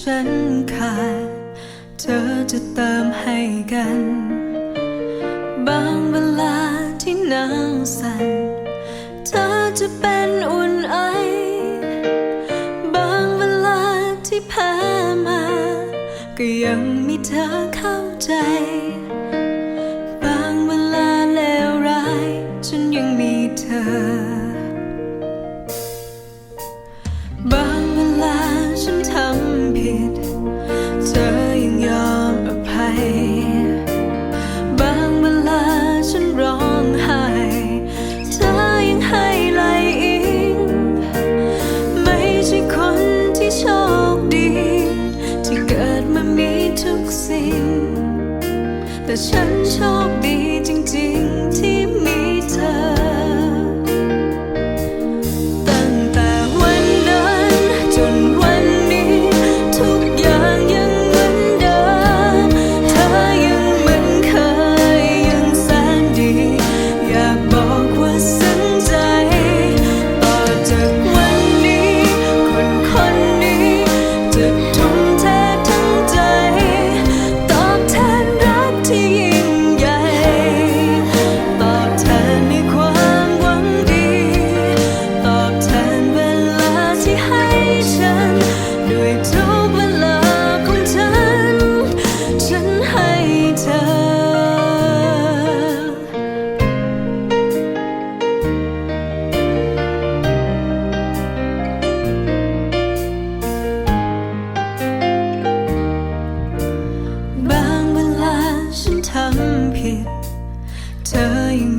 ฉันขาด เธอจะเติมให้กัน บางเวลาที่หนาวสั่น เธอจะเป็นอุ่นไอบางเวลาที่แพ้มา ก็ยังมีเธอเข้าใจ บางเวลาเลวร้าย ฉันยังมีเธอ แต่ฉันโชคดี